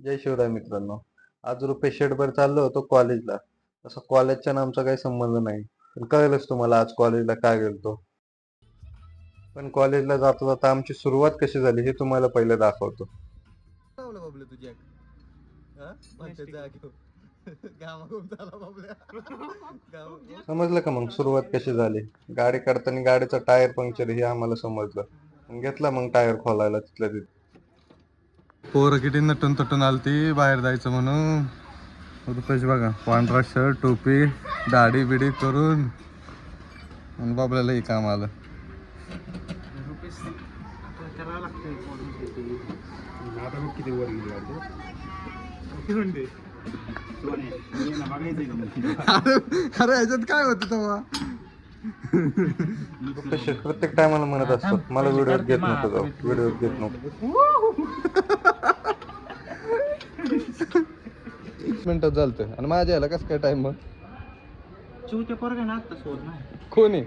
जय शिवराय मित्रांनो. आज रुपेश शेडवर चाललो होतो कॉलेजला तसं कॉलेजच्या ना आमचा काही संबंध नाही. पण कळलंच तुम्हाला आज कॉलेजला का गेलतो पण कॉलेजला जाता जाता आमची सुरुवात कशी झाली हे तुम्हाला पहिले दाखवतो. लावलं बाबले तुझ्या? हा? समजलं का मग सुरुवात कशी झाली? गाडी काढताना गाडीचा टायर पंक्चर हे आम्हाला समजलं. घेतला मग टायर खोलायला तिथल्या तिथे. पोरं किती नटून तटून आलती बाहेर जायचं म्हणून. रुपेश बघा. पांढरा शर्ट टोपी दाढी बिडी करून. आणि बाबल्यालाही काम आलं. अरे ह्याच्यात काय होतं तेव्हा? प्रत्येक टायमाला म्हणत असतो मला व्हिडिओ घेत जाऊ व्हिडिओ घेत मिनिटात चालतंय. आणि माझ्या याला कसं काय टाइम मग पोरगा ना आता कोणी?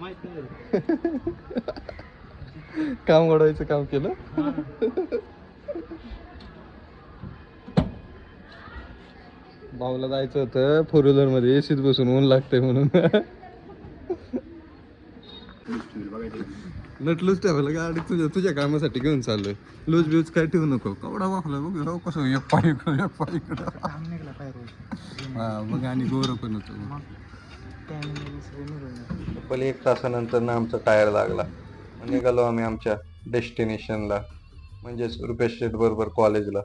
माहीत नाही काम घडवायचं काम केलं? भाऊला जायचं होतं फोर व्हीलरमध्ये एसीत बसून ऊन लागतंय म्हणून. नटलूच ठेवायला गाडी तुझ्या तुझ्या कामासाठी घेऊन चाललोय. लूज ब्यूज काय ठेवू नको. कवडा वाकला बघ. कसं एक पाय इकडं एक पाय इकडं काम निघाला काय रोज हा मग आणि गौरव पण होतो तब्बल एक तासानंतर ना आमचा टायर लागला. निघालो आम्ही आमच्या डेस्टिनेशनला म्हणजेच रुपेश शेठ बरोबर कॉलेजला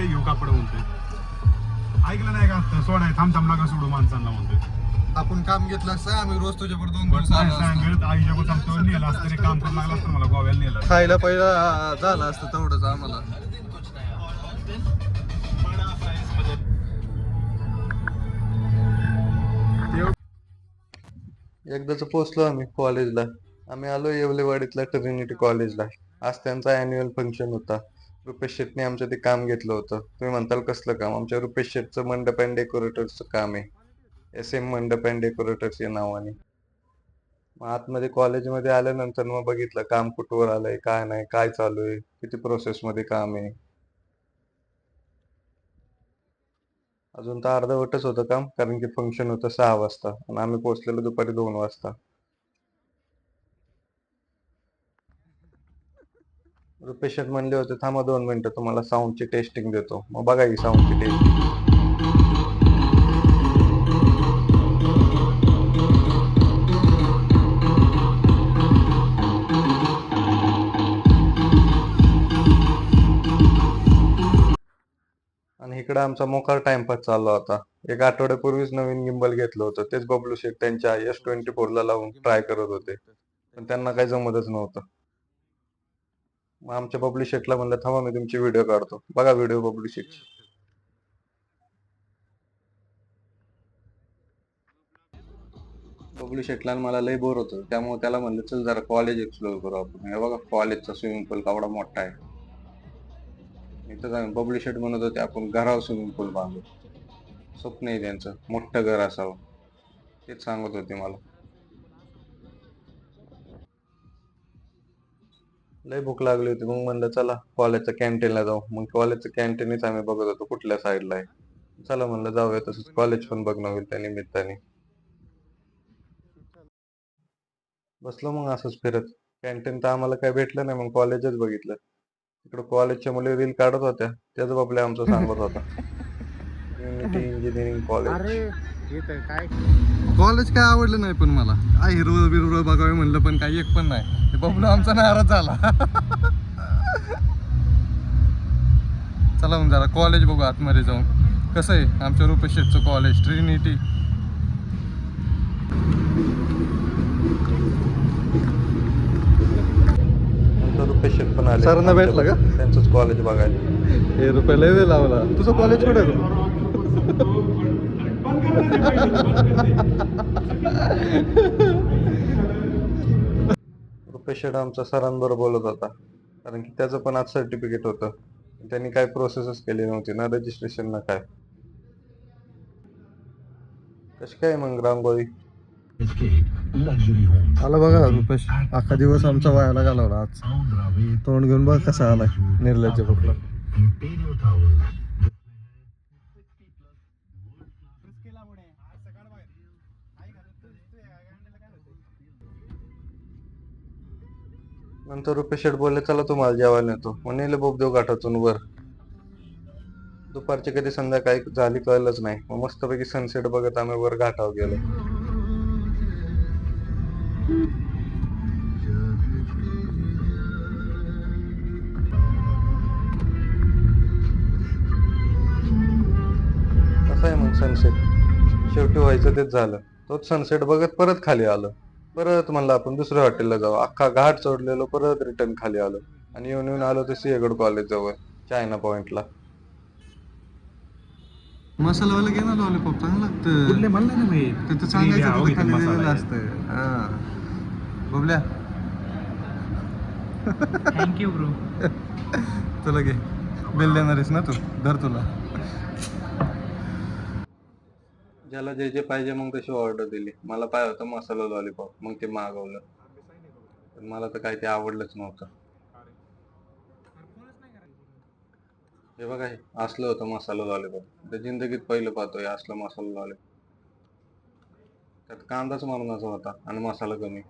सोडाय घेऊ कापड म्हणते ऐकलं नाही का आता सोडाय थांब थांब नका सोडू माणसांना म्हणते आपण काम घेतलं असतं आम्ही रोज तुझ्यावर दोन दिवस काम करून लागलं असतं मला गोव्याला नेलं खायला पहिला झालं असतं तेवढंच आम्हाला. एकदाच पोहोचलो आम्ही कॉलेजला आम्ही आलो येवलेवाडीतल्या ट्रिनिटी कॉलेजला आज त्यांचा अॅन्युअल फंक्शन होता. रुपेश शेटने आमचं ते काम घेतलं होतं. तुम्ही म्हणताल कसलं काम? आमच्या रुपेश शेटचं मंडप अँड डेकोरेटरचं काम आहे. S M Mandap and decorators या नावाने. मग आतमध्ये कॉलेजमध्ये आल्यानंतर मग बघितलं काम कुठवर आलंय काय नाही काय चालू आहे किती प्रोसेस मध्ये काम आहे. अजून तर अर्धवटच होतं काम कारण की फंक्शन होतं सहा वाजता आणि आम्ही पोहोचलेलो दुपारी दोन वाजता. रुपेश म्हणले होते थांबा दोन मिनिटं तुम्हाला साऊंडची टेस्टिंग देतो. मग बघा ही साऊंडची टेस्टिंग आणि इकडं आमचा मोकार टाइमपास चालला होता. एक आठवड्यापूर्वीच नवीन गिंबल घेतलं होतं. तेच बबलू शेख त्यांच्या एस ट्वेंटी फोर ला लावून ट्राय करत होते. पण त्यांना काही जमतच नव्हतं. मग आमच्या बबलू म्हणलं थांबा मी तुमचे व्हिडिओ काढतो. बघा व्हिडिओ बबलू पब्लिशेटला बबलू आणि मला लय बोर होतं. त्यामुळे त्याला म्हणलं चल जरा कॉलेज एक्सप्लोर करू आपण. हे बघा कॉलेजचा स्विमिंग पूल केवढा मोठा आहे. इथं जाऊन बबलू शेट म्हणत होते आपण घरावर स्विमिंग पूल बांधू. स्वप्न आहे त्यांचं मोठं घर असावं. तेच सांगत होते मला. लय भूक लागली होती. मग म्हणलं चला कॉलेजच्या कॅन्टीनला जाऊ. मग कॉलेजचं कॅन्टीनच आम्ही बघत होतो कुठल्या साईडला आहे. चला म्हणलं जाऊया तसंच. कॉलेज पण बघणं होईल त्या निमित्ताने. बसलो मग असंच फिरत. कॅन्टीन तर आम्हाला काय भेटलं नाही मग कॉलेजच बघितलं. तिकडे कॉलेजच्या मुली रील काढत होत्या. त्याच बापले आमचं सांगत होता. युनिटी इंजिनिअरिंग कॉलेज हे काय? कॉलेज काय आवडलं नाही पण मला. काय हिरवं बिरवं बघावे म्हणलं पण काही एक पण नाही. ते बबलू आमचा नाराज झाला. चला मग जरा कॉलेज बघू आतमध्ये जाऊन. कसं आहे? आमच्या रुपेश शेठचं कॉलेज ट्रिनिटी रुपेश शेठ पण आले. सरांना भेटलं का? त्यांचंच कॉलेज बघायला. हे रुपये लय वेळ लावला. तुझं कॉलेज कुठे रुपेश शेट आमचा सरांबरोबर बोलत होता. कारण की त्याचं पण आज सर्टिफिकेट होतं. त्यांनी काय प्रोसेसच केली नव्हती ना? रजिस्ट्रेशन ना काय? कशी काय मग रांगोळी आला बघा रुपेश अख्खा दिवस आमचा वायाला घालवला आज. तोंड घेऊन बघ कसा आलाय निर्लज्ज कुठला नंतर रुपेश शेठ बोलले चला तुम्हाला जेवायला नेतो. मग नेले बोगदेव घाटातून वर. दुपारची कधी संध्याकाळी झाली कळलंच नाही. मग मस्तपैकी सनसेट बघत आम्ही वर घाटावर गेलो. कसं आहे मग सनसेट शेवटी व्हायचं तेच झालं. तोच सनसेट बघत परत खाली आलं. परत म्हणलं आपण दुसऱ्या हॉटेलला जाऊ. अख्खा घाट चढलेलो परत रिटर्न खाली आलो. आणि येऊन येऊन आलो ते सिंहगड कॉलेज जवळ चायना पॉइंटला मसालावाला घे ना लॉलीपॉप चांगलं लागतं. म्हणलं ना मी. तिथं सांगायचं तिथं खाली दिलेलं असतं हा. बबल्या. थँक्यू ब्रो तुला घे. बिल देणार आहेस ना तू? धर तुला. ज्याला जे जे पाहिजे मग तशी ऑर्डर दिली. मला पाय होतं मसाला लॉलीपॉप मग ते मागवलं. पण मला तर काही ते आवडलंच नव्हतं. हे बघा हे असलं होतं मसाला लॉलीपॉप ते जिंदगीत पहिलं पाहतोय असलं मसाला लॉलीपॉप त्यात कांदाच मरणाचा होता आणि मसाला कमी.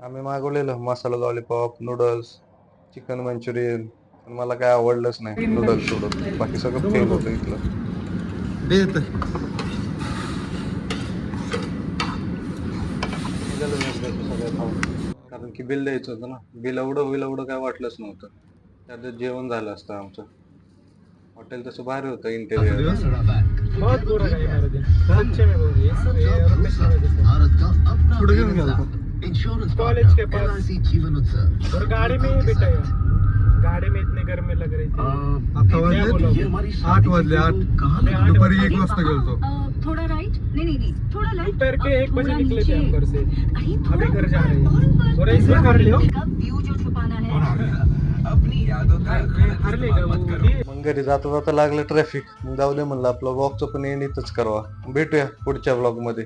आम्ही मागवलेलं masala lollipop noodles chicken Manchurian. पण मला काय आवडलंच नाही नूडल्स सोडून. बाकी सगळं फेल होतं इथलं. निघालो मी सगळं खाऊन कारण की बिल द्यायचं होतं ना. बिल एवढं होईल एवढं काय वाटलंच नव्हतं. त्यात जेवण झालं असतं आमचं. हॉटेल तसं भारी होतं इंटेरियर बहुत बुरा लगा मेरे दिन सच्चे में बोल रही है ये रुपेश की वजह से भारत का अपना पुढे घेऊन गेला इंश्योरेंस कॉलेज के पास। LIC जीवन उत्सव और गाड़ी में ही गाड़ी में इतनी गर्मी लग रही थी आता? वाजले आठ वाजले आठ. दुपारी बजे- एक वाजता गेलतो. थोड़ा राइट नहीं नहीं नहीं. थोड़ा लेफ्ट दोपहर के एक बजे निकले थे हम। घर से अभी घर जा रहे. हैं। कर लियो। व्यू जो छुपाना है. हर लेगा वो. ये मग घरी जाता जाता लागलं ट्रॅफिक जाऊ दे म्हणलं आपलं ब्लॉगचं पण एंड इथंच करावा. भेटूया पुढच्या ब्लॉगमध्ये.